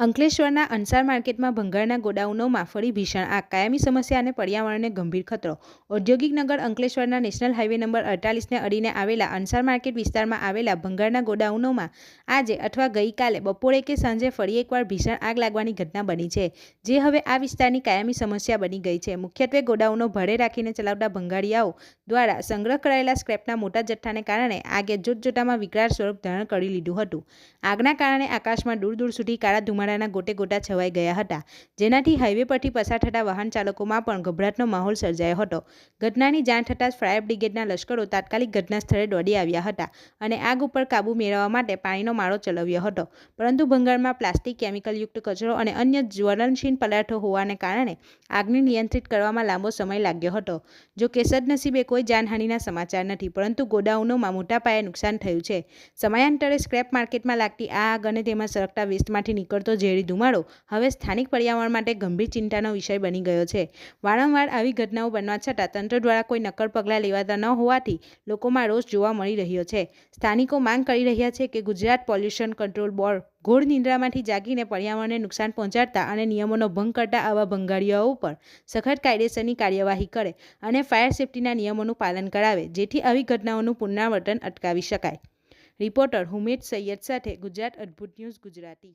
અંકલેશ્વરના અંસાર માર્કેટમાં ભંગારના ગોડાઉનોમાં ફરી ભીષણ આગ. કાયમી સમસ્યા અને પર્યાવરણને ગંભીર ખતરો. ઔદ્યોગિક નગર અંકલેશ્વરના નેશનલ હાઇવે નંબર અડતાલીસને અડીને આવેલા અંસાર માર્કેટ વિસ્તારમાં આવેલા ભંગારના ગોડાઉનોમાં આજે અથવા ગઈકાલે બપોરે કે સાંજે ફરી એકવાર ભીષણ આગ લાગવાની ઘટના બની છે, જે હવે આ વિસ્તારની કાયમી સમસ્યા બની ગઈ છે. મુખ્યત્વે ગોડાઉનો ભાડે રાખીને ચલાવતા ભંગારીયાઓ દ્વારા સંગ્રહ કરાયેલા સ્ક્રેપના મોટા જથ્થાને કારણે આગે જોતજોતામાં વિકરાળ સ્વરૂપ ધારણ કરી લીધું હતું. આગના કારણે આકાશમાં દૂર દૂર સુધી કાળા ધુમાડાના ગોટે ગોટા છવાઈ ગયા હતા. જેનાથી હાઈવે પરથી પસાર થતા વાહન ચાલકોમાં પણ ગભરાટનો માહોલ સર્જાયો હતો. ઘટનાની જાણ થતાં ફાયર બ્રિગેડના લશ્કરો તાત્કાલિક ઘટના સ્થળે દોડી આવ્યા હતા અને આગ ઉપર કાબૂ મેળવવા માટે પાણીનો માળો ચલાવ્યો હતો. પરંતુ ભંગારમાં પ્લાસ્ટિક કેમિકલયુક્ત કચરો અને અન્ય જ્વલનશીલ પદાર્થો હોવાને કારણે આગને નિયંત્રિત કરવામાં લાંબો સમય લાગ્યો હતો. જો કે સદનસીબે કોઈ જાનહાનિના સમાચાર નથી, પરંતુ ગોડાઉનોમાં મોટા પાયે નુકસાન થયું છે. સમયાંતરે સ્ક્રેપ માર્કેટમાં લાગતી આ આગ અને તેમાં સરકતા વેસ્ટમાંથી નીકળતો ઝેરી ધુમાડો હવે સ્થાનિક પર્યાવરણ માટે ગંભીર ચિંતાનો વિષય બની ગયો છે. વારંવાર આવી ઘટનાઓ બનવા છતાં તંત્ર દ્વારા કોઈ નક્કર પગલાં લેવાતા ન હોવાથી લોકોમાં રોષ જોવા મળી રહ્યો છે. સ્થાનિકો માંગ કરી રહ્યા છે કે ગુજરાત પોલ્યુશન કંટ્રોલ બોર્ડ ઘોર નિંદ્રામાંથી જાગીને પર્યાવરણને નુકસાન પહોંચાડતા અને નિયમોનો ભંગ કરતા આવા ભંગાળીઓ ઉપર સખત કાયદેસરની કાર્યવાહી કરે અને ફાયર સેફ્ટીના નિયમોનું પાલન કરાવે, જેથી આવી ઘટનાઓનું પુનરાવર્તન અટકાવી શકાય. રિપોર્ટર હુમેદ સૈયદ સાથે ગુજરાત અદ્ભુત ન્યૂઝ ગુજરાતી.